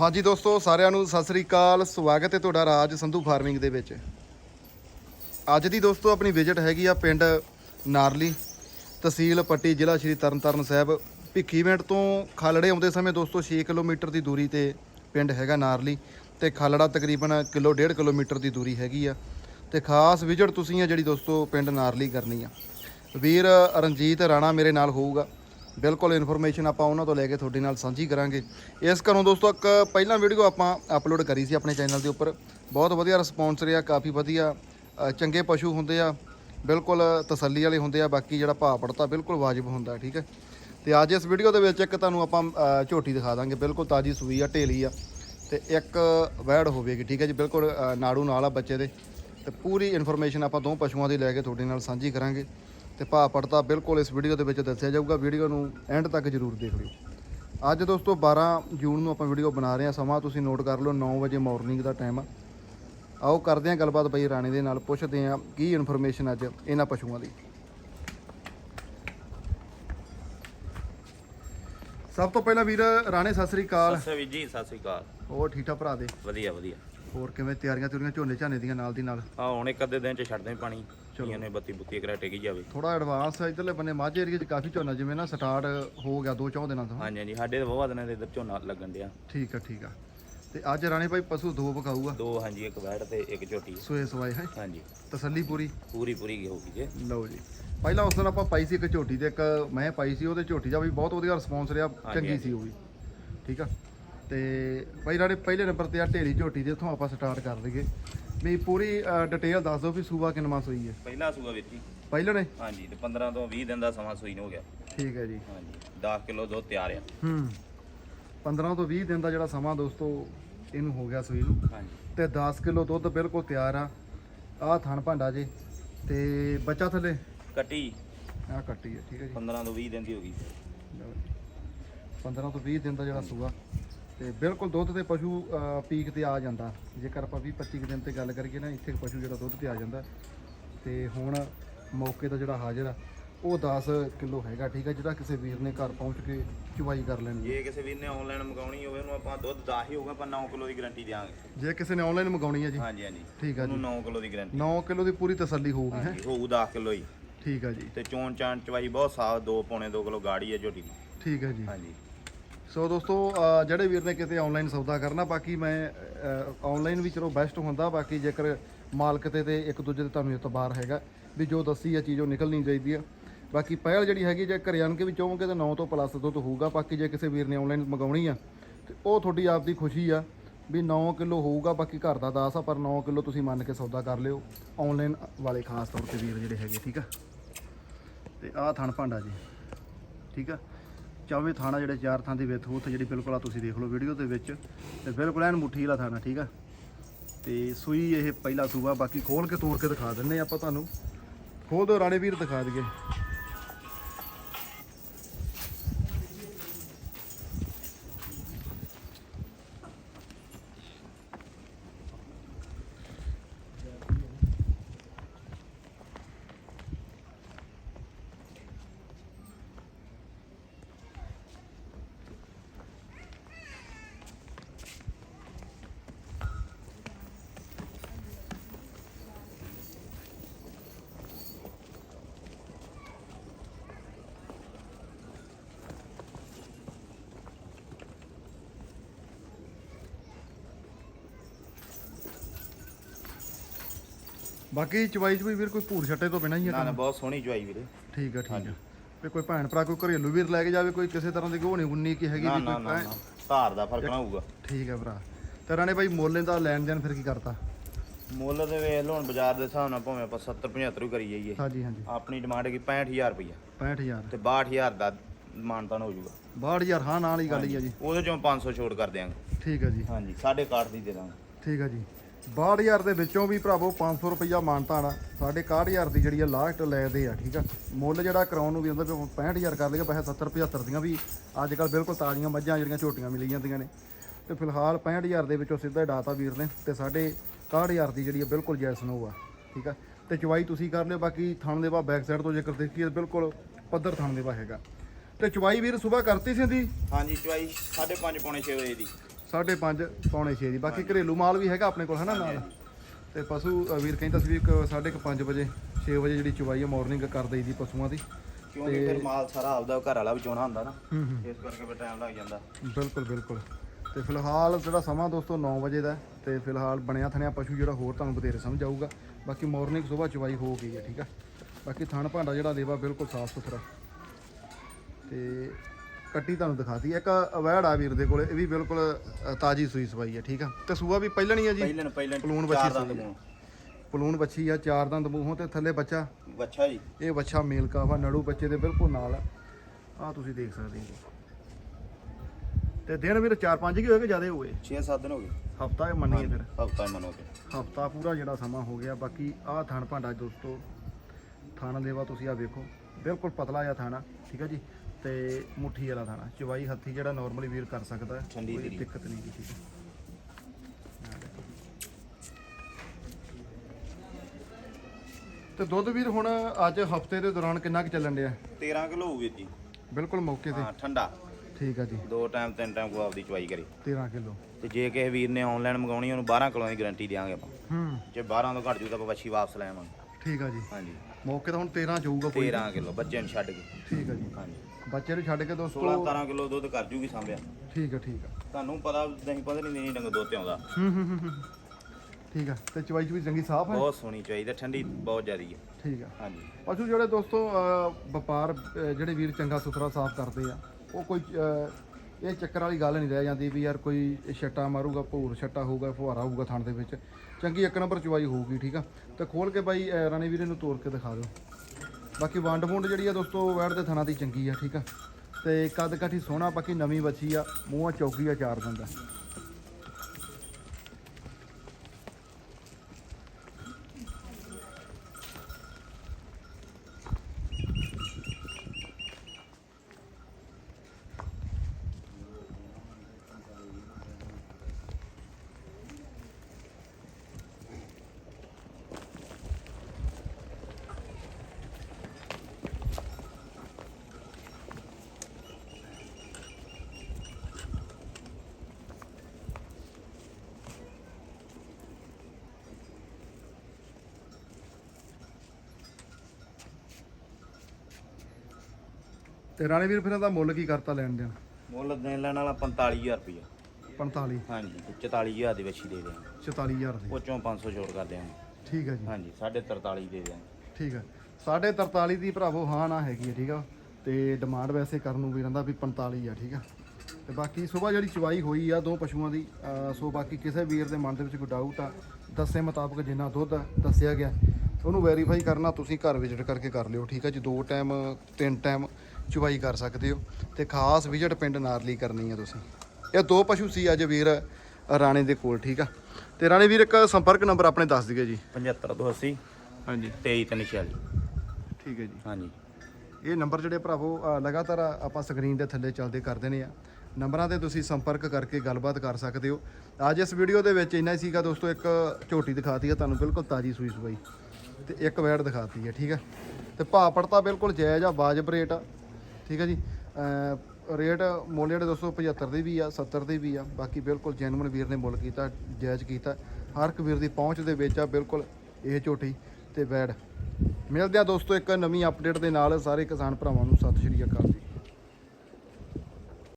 ਹਾਂਜੀ ਦੋਸਤੋ, ਸਾਰਿਆਂ ਨੂੰ ਸਤਿ ਸ੍ਰੀ ਅਕਾਲ। ਸਵਾਗਤ ਹੈ ਤੁਹਾਡਾ ਰਾਜ ਸੰਧੂ ਫਾਰਮਿੰਗ ਦੇ ਵਿੱਚ। ਅੱਜ ਦੀ ਦੋਸਤੋ, ਆਪਣੀ ਵਿਜ਼ਿਟ ਹੈਗੀ ਆ ਪਿੰਡ ਨਾਰਲੀ, ਤਹਿਸੀਲ ਪੱਟੀ, ਜ਼ਿਲ੍ਹਾ ਸ਼੍ਰੀ ਤਰਨਤਾਰਨ ਸਾਹਿਬ। ਭਿੱਖੀਵਿੰਡ ਤੋਂ ਖਾਲੜੇ ਆਉਂਦੇ ਸਮੇਂ ਦੋਸਤੋ 6 ਕਿਲੋਮੀਟਰ ਦੀ ਦੂਰੀ ਤੇ ਪਿੰਡ ਹੈਗਾ ਨਾਰਲੀ ਤੇ ਖਾਲੜਾ ਤਕਰੀਬਨ ਕਿਲੋ ਡੇਢ ਕਿਲੋਮੀਟਰ ਦੀ ਦੂਰੀ ਹੈਗੀ ਆ। ਤੇ ਖਾਸ ਵਿਜ਼ਿਟ ਤੁਸੀਂ ਆ ਜਿਹੜੀ ਦੋਸਤੋ, ਪਿੰਡ ਨਾਰਲੀ ਕਰਨੀ ਆ। ਵੀਰ ਰਣਜੀਤ ਰਾਣਾ ਮੇਰੇ ਨਾਲ ਹੋਊਗਾ। ਬਿਲਕੁਲ ਇਨਫੋਰਮੇਸ਼ਨ ਆਪਾਂ ਉਹਨਾਂ ਤੋਂ ਲੈ ਕੇ ਤੁਹਾਡੇ ਨਾਲ ਸਾਂਝੀ ਕਰਾਂਗੇ। ਇਸ ਘਰੋਂ ਦੋਸਤੋ, ਇੱਕ ਪਹਿਲਾਂ ਵੀਡੀਓ ਆਪਾਂ ਅਪਲੋਡ ਕਰੀ ਸੀ ਆਪਣੇ ਚੈਨਲ ਦੇ ਉੱਪਰ। ਬਹੁਤ ਵਧੀਆ ਰਿਸਪੌਂਸ ਰਿਹਾ, ਕਾਫੀ ਵਧੀਆ ਚੰਗੇ ਪਸ਼ੂ ਹੁੰਦੇ ਆ, ਬਿਲਕੁਲ ਤਸੱਲੀ ਵਾਲੇ ਹੁੰਦੇ ਆ, ਬਾਕੀ ਜਿਹੜਾ ਭਾਅ ਪੜਤਾ ਬਿਲਕੁਲ ਵਾਜਬ ਹੁੰਦਾ, ਠੀਕ ਹੈ? ਤੇ ਅੱਜ ਇਸ ਵੀਡੀਓ ਦੇ ਵਿੱਚ ਇੱਕ ਤੁਹਾਨੂੰ ਆਪਾਂ ਝੋਟੀ ਦਿਖਾ ਦਾਂਗੇ, ਬਿਲਕੁਲ ਤਾਜੀ ਸੂਈ ਆ, ਢੇਲੀ ਆ। ਤੇ ਇੱਕ ਵੈੜ ਹੋਵੇਗੀ, ਠੀਕ ਹੈ ਜੀ, ਬਿਲਕੁਲ ਨਾੜੂ ਨਾਲ ਆ ਬੱਚੇ ਦੇ। ਤੇ ਪੂਰੀ ਇਨਫੋਰਮੇਸ਼ਨ ਆਪਾਂ ਦੋ ਪਸ਼ੂਆਂ ਦੀ ਲੈ ਕੇ ਤੁਹਾਡੇ ਨਾਲ ਸਾਂਝੀ ਕਰਾਂਗੇ। ਤੇ ਭਾਅ ਪੜਤਾ ਬਿਲਕੁਲ ਇਸ ਵੀਡੀਓ ਦੇ ਵਿੱਚ ਦੱਸਿਆ ਜਾਊਗਾ। ਵੀਡੀਓ ਨੂੰ ਐਂਡ ਤੱਕ ਜਰੂਰ ਦੇਖ ਲਿਓ। ਅੱਜ ਦੋਸਤੋ 12 ਜੂਨ ਨੂੰ ਆਪਾਂ ਵੀਡੀਓ ਬਣਾ ਰਹੇ ਹਾਂ। ਸਮਾਂ ਤੁਸੀਂ ਨੋਟ ਕਰ ਲਓ 9 ਵਜੇ ਮਾਰਨਿੰਗ ਦਾ ਟਾਈਮ ਆ। ਆਓ ਕਰਦੇ ਹਾਂ ਗੱਲਬਾਤ ਬਈ ਰਾਣੇ ਦੇ ਨਾਲ। ਪੁੱਛਦੇ ਹਾਂ ਕੀ ਇਨਫੋਰਮੇਸ਼ਨ ਅੱਜ ਇਹਨਾਂ ਪਸ਼ੂਆਂ ਦੀ। ਸਭ ਤੋਂ ਪਹਿਲਾਂ ਵੀਰ ਰਾਣੇ ਸਤਿ ਸ੍ਰੀ ਅਕਾਲ। ਸਤਿ ਸ੍ਰੀ ਜੀ ਸਤਿ ਸ੍ਰੀ ਅਕਾਲ। ਹੋਰ ਠੀਕ ਠਾਕ ਭਰਾ ਦੇ? ਵਧੀਆ ਵਧੀਆ। ਹੋਰ ਕਿਵੇਂ ਤਿਆਰੀਆਂ ਤੁਰੀਆਂ ਝੋਨੇ ਝਾਨੇ ਦੀਆਂ ਨਾਲ ਦੀ ਨਾਲ? ਆ ਹੁਣ ਇੱਕ ਅੱਧੇ ਦਿਨ ਚ ਛੱਡਦੇ ਪਾਣੀ। ਚੀਆਂ ਨੇ ਬੱਤੀ ਬੁੱਤੀ ਕਰਾ ਟਿਕ ਜਾਵੇ। ਥੋੜਾ ਐਡਵਾਂਸ ਇਧਰਲੇ ਬੰਨੇ ਮਾਝੇ ਏਰੀਆ 'ਚ ਕਾਫੀ ਝੋਨਾ ਜਿਵੇਂ ਨਾ ਸਟਾਰਟ ਹੋ ਗਿਆ ਦੋ ਚੌਂ ਦਿਨਾਂ ਤੋਂ। ਹਾਂਜੀ ਹਾਂਜੀ ਸਾਡੇ ਤਾਂ ਬਹੁਤ ਦਿਨਾਂ ਦੇ ਇੱਧਰ ਝੋਨਾ ਲੱਗਣ ਡਿਆ। ਠੀਕ ਆ ਠੀਕ ਆ। ਤੇ ਅੱਜ ਰਾਣੇ ਭਾਈ ਪਸ਼ੂ ਦੋ ਵਿਖਾਊਗਾ। ਦੋ ਹਾਂਜੀ ਇੱਕ ਵੈੜ ਤੇ ਇੱਕ ਝੋਟੀ। ਸੋਏ ਸਵਾਏ ਹੈ? ਹਾਂਜੀ। ਤਸੱਲੀ ਪੂਰੀ? ਪੂਰੀ ਪੂਰੀ ਹੋਊਗੀ ਜੇ। ਲਓ ਜੀ। ਪਹਿਲਾਂ ਉਸ ਦਿਨ ਆਪਾਂ ਪਾਈ ਸੀ ਇੱਕ ਝੋਟੀ ਤੇ ਇੱਕ ਮੈਂ ਪਾਈ ਸੀ ਉਹਦੇ ਝੋਟੀ ਦਾ ਵੀ ਬਹੁਤ ਵਧੀਆ ਰਿਸਪੌਂਸ ਰਿਹਾ ਚੰਗੀ ਸੀ ਉਹ ਵੀ। ਠੀਕ ਆ? ਤੇ ਭਾਈ ਰਾਣੇ ਪਹਿਲੇ ਨੰਬਰ ਤੇ ਆ ਢੇਰੀ ਝੋਟੀ ਦੇ ਇੱਥੋਂ ਆਪਾਂ ਸਟਾਰਟ ਕਰ ਲਈਏ। ਵੀ ਪੂਰੀ ਡਿਟੇਲ ਦੱਸ ਦਿਓ ਵੀ ਸੂਬਾ ਕਿੰਨਵਾਂ ਸੋਈ ਹੈ। ਪਹਿਲਾ ਸੂਆ ਵਿੱਚ ਹੀ ਪਹਿਲੇ ਨੇ? ਹਾਂਜੀ ਤੇ 15 ਤੋਂ 20 ਦਿਨ ਦਾ ਸਮਾਂ ਸੂਈ ਨੂੰ ਹੋ ਗਿਆ। ਠੀਕ ਹੈ ਜੀ। ਹਾਂਜੀ 10 ਕਿਲੋ ਦੁੱਧ ਤਿਆਰ ਆ। ਹੂੰ। 15 ਤੋਂ 20 ਦਿਨ ਦਾ ਜਿਹੜਾ ਸਮਾਂ ਦੋਸਤੋ ਇਹਨੂੰ ਹੋ ਗਿਆ ਸੂਈ ਨੂੰ। ਹਾਂਜੀ। ਤੇ 10 ਕਿਲੋ ਦੁੱਧ ਬਿਲਕੁਲ ਤਿਆਰ ਆ। ਆਹ ਥਣ ਭਾਂਡਾ ਜੇ। ਤੇ ਬੱਚਾ ਥੱਲੇ? ਕੱਟੀ। ਆਹ ਕੱਟੀ ਹੈ ਠੀਕ ਹੈ ਜੀ। 15 ਤੋਂ 20 ਦਿਨ ਦੀ ਹੋ ਗਈ। ਲਓ ਜੀ। 15 ਤੋਂ 20 ਦਿਨ ਦਾ ਜਿਹੜਾ ਸੂਆ। ਤੇ ਬਿਲਕੁਲ ਦੁੱਧ ਤੇ ਪਸ਼ੂ ਪੀਕ ਤੇ ਆ ਜਾਂਦਾ। ਜੇਕਰ ਆਪਾਂ 20 25 ਕੁ ਦਿਨ ਤੇ ਗੱਲ ਕਰੀਏ ਨਾ ਇੱਥੇ ਪਸ਼ੂ ਜਿਹੜਾ ਦੁੱਧ ਤੇ ਆ ਜਾਂਦਾ। ਤੇ ਹੁਣ ਮੌਕੇ ਦਾ ਜਿਹੜਾ ਹਾਜ਼ਰ ਆ ਉਹ 10 ਕਿਲੋ ਹੈਗਾ ਠੀਕ ਹੈ ਜਿਹੜਾ ਕਿਸੇ ਵੀਰ ਨੇ ਘਰ ਪਹੁੰਚ ਕੇ ਚੁਵਾਈ ਕਰ ਲੈਣੀ ਜੇ ਕਿਸੇ ਵੀਰ ਨੇ ਆਨਲਾਈਨ ਮੰਗਾਉਣੀ ਹੋਵੇ ਉਹਨੂੰ ਆਪਾਂ ਦੁੱਧ 10 ਹੀ ਹੋਊਗਾ ਪਰ 9 ਕਿਲੋ ਦੀ ਗਾਰੰਟੀ ਦਿਆਂਗੇ। ਜੇ ਕਿਸੇ ਨੇ ਆਨਲਾਈਨ ਮੰਗਾਉਣੀ ਹੈ ਜੀ। ਹਾਂਜੀ ਹਾਂਜੀ। ਠੀਕ ਆ ਜੀ। ਉਹਨੂੰ 9 ਕਿਲੋ ਦੀ ਗਾਰੰਟੀ 9 ਕਿਲੋ ਦੀ ਪੂਰੀ ਤਸੱਲੀ ਹੋਊਗੀ ਹੈ। ਹੋਊ 10 ਕਿਲੋ ਹੀ। ਠੀਕ ਹੈ ਜੀ। ਤੇ ਚੋਣ ਚਾਣ ਚਵਾਈ ਬਹੁਤ ਸਾਫ਼ 2 ਪੌਣੇ 2 ਕਿਲੋ ਗਾੜੀ ਹੈ ਝੋਟੀ ਦੀ। ਠੀਕ ਹੈ ਜੀ। ਹਾਂਜੀ। ਸੋ ਦੋਸਤੋ, ਅਹ, ਜਿਹੜੇ ਵੀਰ ਨੇ ਕਿਤੇ ਆਨਲਾਈਨ ਸੌਦਾ ਕਰਨਾ, ਬਾਕੀ ਮੈਂ ਆਨਲਾਈਨ ਵੀ ਚਲੋ ਬੈਸਟ ਹੁੰਦਾ, ਬਾਕੀ ਜੇਕਰ ਮਾਲਕ ਤੇ ਤੇ ਇੱਕ ਦੂਜੇ ਤੇ ਤੁਹਾਨੂੰ ਇਤਬਾਰ ਹੈਗਾ ਵੀ ਜੋ ਦੱਸੀ ਆ ਚੀਜ਼ ਉਹ ਨਿਕਲਣੀ ਚਾਹੀਦੀ ਆ। ਬਾਕੀ ਪਹਿਲ ਜਿਹੜੀ ਹੈਗੀ, ਜੇ ਘਰੇ ਆਣ ਕੇ ਵੀ ਚਾਹੋਗੇ ਤਾਂ 9 ਤੋਂ ਪਲੱਸ ਦੁੱਧ ਹੋਊਗਾ, ਬਾਕੀ ਜੇ ਕਿਸੇ ਵੀਰ ਨੇ ਆਨਲਾਈਨ ਮੰਗਾਉਣੀ ਆ, ਤੇ ਉਹ ਤੁਹਾਡੀ ਆਪ ਦੀ ਖੁਸ਼ੀ ਆ ਵੀ 9 ਕਿਲੋ ਹੋਊਗਾ, ਬਾਕੀ ਘਰ ਦਾ 10 ਆ, ਪਰ 9 ਕਿਲੋ ਤੁਸੀਂ ਮੰਨ ਕੇ ਸੌਦਾ ਕਰ ਲਿਓ ਆਨਲਾਈਨ ਵਾਲੇ ਖਾਸ ਤੌਰ ਤੇ ਵੀਰ ਜਿਹੜੇ ਹੈਗੇ, ਠੀਕ ਆ? ਤੇ ਆਹ ਥਣ ਭਾਂਡਾ ਜੀ, ਠੀਕ ਆ? ਚੌਵੇਂ ਥਾਣਾ ਜਿਹੜੇ ਚਾਰ ਥਾਂ ਦੀ ਵਿੱਥ ਉੱਥੇ ਜਿਹੜੀ ਬਿਲਕੁਲ ਆ ਤੁਸੀਂ ਦੇਖ ਲਓ ਵੀਡੀਓ ਦੇ ਵਿੱਚ ਤੇ ਬਿਲਕੁਲ ਐਨ ਮੁੱਠੀ ਵਾਲਾ ਥਾਣਾ, ਠੀਕ ਆ? ਤੇ ਸੂਈ ਇਹ ਪਹਿਲਾ ਸੂਆ, ਬਾਕੀ ਖੋਲ ਕੇ ਤੋੜ ਕੇ ਦਿਖਾ ਦਿੰਨੇ ਆਪਾਂ ਤੁਹਾਨੂੰ। ਖੋਲ ਦਿਓ ਰਾਣੇ ਵੀਰ ਦਿਖਾ ਦਈਏ। ਬਾਕੀ ਚਵਾਈ ਚ ਵੀ ਵੀਰ ਕੋਈ ਭੂਰ ਛੱਟੇ ਤੋਂ ਬਿਨਾਂ ਹੀ ਆ ਨਾ ਨਾ ਬਹੁਤ ਸੋਹਣੀ ਚਵਾਈ ਵੀਰੇ। ਠੀਕ ਆ ਠੀਕ ਆ। ਤੇ ਕੋਈ ਭੈਣ ਭਰਾ ਕੋਈ ਘਰੇਲੂ ਵੀਰ ਲੈ ਕੇ ਜਾਵੇ ਕੋਈ ਕਿਸੇ ਤਰ੍ਹਾਂ ਦੀ ਨਹੀਂ ਉਨੀ ਕੀ ਹੈਗੀ ਨਾ ਵੀ ਨਾ ਕੋਈ ਨਾ ਐਂ- ਨਾ ਧਾਰ ਦਾ ਫ਼ਰਕ ਨਾ ਹੋਊਗਾ। ਠੀਕ ਆ ਭਰਾ। ਤੇ ਰਾਣੇ ਬਾਈ ਮੋਲੇ ਦਾ ਲੈਣ ਦੇਣ ਫਿਰ ਕੀ ਕਰਤਾ? ਮੁੱਲ ਦੇ ਵੇਖ ਲਓ ਹੁਣ ਬਾਜ਼ਾਰ ਦੇ ਹਿਸਾਬ ਨਾਲ ਭਾਵੇਂ ਆਪਾਂ 70 75 ਵੀ ਕਰੀ ਜਾਈਏ। ਹਾਂਜੀ ਹਾਂਜੀ। ਆਪਣੀ ਡਿਮਾਂਡ ਹੈਗੀ 65000 ਰੁਪਈਆ। 65000 ਤੇ 62000 ਦਾ ਮਾਨਤਾਨ ਹੋ ਜਾਊਗਾ। 62000 ਹਾਂ ਨਾਲ ਹੀ ਗੱਲ ਹੀ ਆ ਜੀ। ਉਹਦੇ ਚੋਂ 500 ਛੋੜ ਕਰ ਦਿਆਂਗੇ। ਠੀਕ ਆ ਜੀ। ਹਾਂਜੀ 6.5 ਦੀ ਦੇ ਦਾਂਗੇ। ਠੀਕ ਆ ਜੀ। 62000 ਦੇ ਵਿੱਚੋਂ ਵੀ ਭਰਾਵੋ 500 ਰੁਪਈਆ ਮਾਨਤਾਣਾ ਸਾਢੇ 61000 ਦੀ ਜਿਹੜੀ ਆ ਲਾਸਟ ਲੈਦੇ ਆ, ਠੀਕ ਆ? ਮੁੱਲ ਜਿਹੜਾ ਕਰਾਉਣ ਨੂੰ ਵੀ ਹੁੰਦਾ ਵੀ 65000 ਕਰ ਲਈਏ ਪੈਸੇ 70 75 ਦੀਆਂ ਵੀ ਅੱਜ ਕੱਲ ਬਿਲਕੁਲ ਤਾਜ਼ੀਆਂ ਮੱਝਾਂ ਜਿਹੜੀਆਂ ਝੋਟੀਆਂ ਮਿਲੀ ਜਾਂਦੀਆਂ ਨੇ। ਤੇ ਫਿਲਹਾਲ 65000 ਦੇ ਵਿੱਚੋਂ ਸਿੱਧਾ ਡਾਤਾ ਵੀਰ ਨੇ ਤੇ ਸਾਢੇ 61000 ਦੀ ਜਿਹੜੀ ਆ ਬਿਲਕੁਲ ਜੈਸ ਨੋ ਆ, ਠੀਕ ਆ? ਤੇ ਚਵਾਈ ਤੁਸੀਂ ਕਰ ਲਿਓ, ਬਾਕੀ ਥਣ ਦੇ ਬਾ ਬੈਕ ਸਾਈਡ ਤੋਂ ਜੇਕਰ ਦੇਖੀਏ ਬਿਲਕੁਲ ਪੱਧਰ ਥਣ ਦੇ ਬਾ ਹੈਗਾ। ਤੇ ਚਵਾਈ ਵੀਰ ਸਵੇਰ ਕਰਤੀ ਸੀ ਦੀ ਹਾਂਜੀ ਚਵਾਈ 5.5 ਪੌਣੇ 6 ਵਜੇ ਦੀ। 5.5 ਪੌਣੇ 6 ਦੀ ਬਾਕੀ ਘਰੇਲੂ ਮਾਲ ਵੀ ਹੈਗਾ ਆਪਣੇ ਕੋਲ ਹਨਾ ਨਾਲ? ਤੇ ਪਸ਼ੂ ਅ, ਵੀਰ ਕਹਿੰਦਾ ਸੀ ਵੀ ਇੱਕ 5:30 ਵਜੇ 6 ਵਜੇ ਜਿਹੜੀ ਚੁਵਾਈ ਹੈ ਮਾਰਨਿੰਗ ਕਰ ਦਈ ਦੀ ਪਸ਼ੂਆਂ ਦੀ। ਕਿਉਂਕਿ ਫਿਰ ਮਾਲ ਸਾਰਾ ਆਪਦਾ ਘਰ ਵਾਲਾ ਵੀ ਚੋਣਾ ਹੁੰਦਾ ਨਾ। ਹੂੰ ਹੂੰ। ਇਸ ਕਰਕੇ ਫਿਰ ਟਾਈਮ ਲੱਗ ਜਾਂਦਾ। ਬਿਲਕੁਲ ਬਿਲਕੁਲ। ਤੇ ਫਿਲਹਾਲ ਜਿਹੜਾ ਸਮਾਂ ਦੋਸਤੋ 9 ਵਜੇ ਦਾ ਹੈ ਤੇ ਫਿਲਹਾਲ ਬਣਿਆ ਥਣਿਆ ਪਸ਼ੂ ਜਿਹੜਾ ਹੋਰ ਤੁਹਾਨੂੰ ਬਤੇਰੇ ਸਮਝ ਆਊਗਾ। ਬਾਕੀ ਮਾਰਨਿੰਗ ਸਵੇਰ ਚੁਵਾਈ ਹੋ ਗਈ ਹੈ ਠੀਕ ਆ? ਬਾਕੀ ਥਣ ਭਾਂਡਾ ਜਿਹੜਾ ਲੇਵਾ ਬਿਲਕੁਲ ਸਾਫ਼ ਸੁਥਰਾ ਤੇ ਕੱਟੀ ਤੁਹਾਨੂੰ ਦਿਖਾਤੀ। ਇੱਕ ਅਵੈੜ ਆ ਵੀਰ ਦੇ ਕੋਲੇ ਇਹ ਵੀ ਬਿਲਕੁਲ ਅ, ਤਾਜੀ ਸੂਈ ਸਵਾਈ ਹੈ ਠੀਕ ਆ? ਤੇ ਸੂਆ ਵੀ ਪਹਿਲਾਂ ਹੈ ਜੀ? ਪਹਿਲਨ ਪਹਿਲਨ ਪਲੂਣ ਬੱਚੀ ਚਾਰ ਦੰਦ ਸੂਈ। ਹੈ। ਮੂੰਹ। ਪਲੂਣ ਬੱਚੀ ਆ ਚਾਰ ਦੰਦ ਮੂੰਹੋਂ ਤੇ ਥੱਲੇ ਬੱਚਾ। ਬੱਚਾ ਜੀ। ਇਹ ਬੱਚਾ ਮੇਲ ਕਾਵਾ ਨੜੂ ਬੱਚੇ ਦੇ ਬਿਲਕੁਲ ਨਾਲ ਆ। ਆਹ ਤੁਸੀਂ ਦੇਖ ਸਕਦੇ ਹੋ ਤੇ ਦਿਨ ਵੀਰ 4-5 ਕੀ ਹੋਏ ਕਿ ਜ਼ਿਆਦਾ ਹੋਏ? 6-7 ਦਿਨ ਹੋ ਗਏ। ਹਫਤਾ ਮੰਨੀਏ ਫਿਰ? ਹਫਤਾ ਮਨੋ ਕੇ ਹਫਤਾ ਪੂਰਾ ਜਿਹੜਾ ਸਮਾਂ ਹੋ ਗਿਆ ਬਾਕੀ ਆਹ ਥਣ ਭਾਂਡਾ ਦੋਸਤੋ ਥਾਣਾ ਦੇਵਾ ਤੁਸੀਂ ਆ ਵੇਖੋ ਬਿਲਕੁਲ ਪਤਲਾ ਜਿਹਾ ਥਾਣਾ ਠੀਕ ਹੈ ਜੀ। ਤੇ ਮੁੱਠੀ ਵਾਲਾ ਥਾਣਾ ਚਵਾਈ ਹੱਥੀ ਜਿਹੜਾ ਨਾਰਮਲੀ ਵੀਰ ਕਰ ਸਕਦਾ ਹੈ, ਠੰਡੀ ਕੋਈ ਤਰੀ। ਦਿੱਕਤ ਨਹੀਂ ਆਹ ਦੇਖੋ। ਤੇ ਦੁੱਧ ਵੀਰ ਹੁਣ ਅੱਜ ਹਫ਼ਤੇ ਦੇ ਦੌਰਾਨ ਕਿੰਨਾ ਕੁ ਚੱਲਣ ਡਿਆ? 13 ਕਿਲੋ ਹੋਊਗੀ ਜੀ। ਬਿਲਕੁਲ ਮੌਕੇ ਤੇ। ਹਾਂ ਠੰਡਾ। ਠੀਕ ਆ ਜੀ। ਦੋ ਟਾਈਮ ਤਿੰਨ ਟਾਈਮ ਕੋ ਆਪਦੀ ਚਵਾਈ ਕਰੇ। 13 ਕਿਲੋ। ਤੇ ਜੇ ਕਿਸੇ ਵੀਰ ਨੇ ਆਨਲਾਈਨ ਮੰਗਾਉਣੀ ਉਹਨੂੰ 12 ਕਿਲੋ ਦੀ ਗਾਰੰਟੀ ਦੇਵਾਂਗੇ ਆਪਾਂ। ਹੂੰ। ਜੇ 12 ਤੋਂ ਘੱਟ ਜੂ ਤਾਂ ਆਪਾਂ ਵੱਛੀ ਵਾਪਸ ਲੈ ਆਵਾਂਗੇ। ਠੀਕ ਆ ਜੀ। ਹਾਂਜੀ। ਮੌਕੇ ਤਾਂ ਹੁਣ 13 ਚ ਹੋਊਗਾ ਕੋਈ। 13 ਕਿਲੋ ਬੱਚੇ ਨੂੰ ਛੱਡ ਕੇ। ਠੀਕ ਆ ਜੀ। ਹਾਂਜੀ। ਬੱਚੇ ਨੂੰ ਛੱਡ ਕੇ 16 ਦੋਸਤੋ 17 ਕਿਲੋ ਦੁੱਧ ਕਰ ਜੂਗੀ ਸਾਂਭਿਆ। ਠੀਕ ਆ ਠੀਕ ਆ। ਤੁਹਾਨੂੰ ਪਤਾ ਨਹੀਂ ਪਤਾ ਨਹੀਂ ਨਹੀਂ ਡੰਗ ਦੁੱਧ ਤੇ ਆਉਂਦਾ। ਹੂੰ ਹੂੰ ਹੂੰ ਹੂੰ। ਠੀਕ ਆ ਤੇ ਚਵਾਈ ਚਵਾਈ ਚੰਗੀ ਸਾਫ਼ ਹੈ? ਬਹੁਤ ਸੋਹਣੀ ਚਾਹੀਦੀ ਠੰਡੀ ਬਹੁਤ ਜ਼ਿਆਦੀ ਹੈ ਠੀਕ ਆ। ਹਾਂਜੀ। ਪਸ਼ੂ ਜਿਹੜੇ ਦੋਸਤੋ ਅਹ, ਵਪਾਰ ਅਹ, ਜਿਹੜੇ ਵੀਰ ਚੰਗਾ ਸੁਥਰਾ ਸਾਫ਼ ਕਰਦੇ ਆ ਉਹ ਕੋਈ ਅਹ, ਇਹ ਚੱਕਰ ਵਾਲੀ ਗੱਲ ਨਹੀਂ ਰਹਿ ਜਾਂਦੀ ਵੀ ਯਾਰ ਕੋਈ ਛੱਟਾ ਮਾਰੂਗਾ ਭੂਰ ਛੱਟਾ ਹੋਊਗਾ ਫੁਹਾਰਾ ਹੋਊਗਾ ਥਣ ਦੇ ਵਿੱਚ। ਚੰਗੀ ਇੱਕ ਨੰਬਰ ਚਵਾਈ ਹੋਊਗੀ ਠੀਕ ਆ। ਤੇ ਖੋਲ ਕੇ ਬਾਈ ਅਹ, ਰਾਣੀ ਵੀਰੇ ਨੂੰ ਤੋੜ ਕੇ ਦਿਖਾ ਦਿਓ। ਬਾਕੀ ਵੰਡ ਵੁੰਡ ਜਿਹੜੀ ਆ ਦੋਸਤੋ ਵੈੜ ਦੇ ਥਣਾ ਦੀ ਚੰਗੀ ਆ, ਠੀਕ ਆ। ਤੇ ਕੱਦ ਕਾਠੀ ਸੋਹਣਾ, ਬਾਕੀ ਨਵੀਂ ਬੱਚੀ ਆ, ਮੂੰਹਾਂ ਚੌਕੀ ਆ ਚਾਰ ਦੰਦਾ ਤੇ ਰਾਣੀ ਵੀਰ ਫਿਰ ਇਹਦਾ ਮੁੱਲ ਕੀ ਕਰਤਾ ਲੈਣ ਦੇਣ? ਮੁੱਲ ਦੇਣ ਲੈਣ ਵਾਲਾ 45000 ਰੁਪਇਆ 45 ਹਾਂਜੀ ਤੇ 44000 ਦੀ ਵੱਛੀ ਦੇ ਦਿਆਂਗੇ। 44000 ਦੀ। ਉਹ ਚੋਂ 500 ਛੋੜ ਕਰ ਦਿਆਂਗੇ। ਠੀਕ ਹੈ ਜੀ। ਹਾਂਜੀ 43.5 ਦੇ ਦਿਆਂਗੇ। ਠੀਕ ਹੈ। ਸਾਢੇ 43 ਦੀ ਭਰਾਵੋ ਹਾਂ ਨਾ ਹੈਗੀ ਹੈ ਠੀਕ ਆ। ਤੇ ਡਿਮਾਂਡ ਵੈਸੇ ਕਰਨ ਨੂੰ ਵੀ ਰਹਿੰਦਾ ਵੀ 45 ਆ ਠੀਕ ਆ। ਤੇ ਬਾਕੀ ਸਵੇਰ ਜਿਹੜੀ ਚਵਾਈ ਹੋਈ ਆ ਦੋ ਪਸ਼ੂਆਂ ਦੀ ਅਹ ਸੋ ਬਾਕੀ ਕਿਸੇ ਵੀਰ ਦੇ ਮਨ ਦੇ ਵਿੱਚ ਕੋਈ ਡਾਊਟ ਆ ਦੱਸੇ ਮੁਤਾਬਕ ਜਿੰਨਾ ਦੁੱਧ ਦੱਸਿਆ ਗਿਆ। ਉਹਨੂੰ ਵੈਰੀਫਾਈ ਕਰਨਾ ਤੁਸੀਂ ਘਰ ਵਿਜ਼ਿਟ ਕਰਕੇ ਕਰ ਲਿਓ ਠੀਕ ਆ ਜੀ। ਦੋ ਟਾਈਮ ਤਿੰਨ ਟਾਈਮ ਚਵਾਈ ਕਰ ਸਕਦੇ ਹੋ ਤੇ ਖਾਸ ਵਿਜ਼ਿਟ ਪਿੰਡ ਨਾਰਲੀ ਕਰਨੀ ਆ ਤੁਸੀਂ। ਇਹ ਦੋ ਪਸ਼ੂ ਸੀ ਅੱਜ ਵੀਰ ਰਾਣੇ ਦੇ ਕੋਲ ਠੀਕ ਆ? ਤੇ ਰਾਣੇ ਵੀਰ ਇੱਕ ਸੰਪਰਕ ਨੰਬਰ ਆਪਣੇ ਦੱਸ ਦਿਓ ਜੀ। 7580 ਹਾਂਜੀ। 2346 ਠੀਕ ਹੈ ਜੀ। ਹਾਂਜੀ। ਇਹ ਨੰਬਰ ਜਿਹੜੇ ਭਰਾਵੋ ਲਗਾਤਾਰ ਆਪਾਂ ਸਕਰੀਨ ਦੇ ਥੱਲੇ ਚੱਲਦੇ ਕਰਦੇ ਨੇ ਆ। ਨੰਬਰਾਂ ਤੇ ਤੁਸੀਂ ਸੰਪਰਕ ਕਰਕੇ ਗੱਲਬਾਤ ਕਰ ਸਕਦੇ ਹੋ। ਅੱਜ ਇਸ ਵੀਡੀਓ ਦੇ ਵਿੱਚ ਇੰਨਾ ਹੀ ਸੀਗਾ ਦੋਸਤੋ ਇੱਕ ਝੋਟੀ ਦਿਖਾਤੀ ਹੈ ਤੁਹਾਨੂੰ ਬਿਲਕੁਲ ਤਾਜੀ ਸੂਈ ਸੂਈ ਤੇ ਇੱਕ ਵੈੜ ਦਿਖਾਤੀ ਹੈ ਠੀਕ ਹੈ ਤੇ ਭਾਅ ਪੜਤਾ ਬਿਲਕੁਲ ਜਾਇਜ਼ ਆ ਵਾਜਬ ਰੇਟ ਆ ਠੀਕ ਹੈ ਜੀ। ਰੇਟ ਮੁੱਲ ਜਿਹੜੇ ਦੋਸਤੋ 75 ਦੇ ਵੀ ਆ 70 ਦੇ ਵੀ ਆ। ਬਾਕੀ ਬਿਲਕੁਲ ਜੈਨੂਇਨ ਵੀਰ ਨੇ ਮੁੱਲ ਕੀਤਾ, ਜਾਇਜ਼ ਕੀਤਾ। ਹਰ ਇੱਕ ਵੀਰ ਦੀ ਪਹੁੰਚ ਦੇ ਵਿੱਚ ਆ ਬਿਲਕੁਲ ਇਹ ਝੋਟੀ ਤੇ ਵੈੜ ਮਿਲਦੇ ਆ ਦੋਸਤੋ ਇੱਕ ਨਵੀਂ ਅਪਡੇਟ ਦੇ ਨਾਲ। ਸਾਰੇ ਕਿਸਾਨ ਭਰਾਵਾਂ ਨੂੰ ਸਤਿ ਸ਼੍ਰੀ ਅਕਾਲ।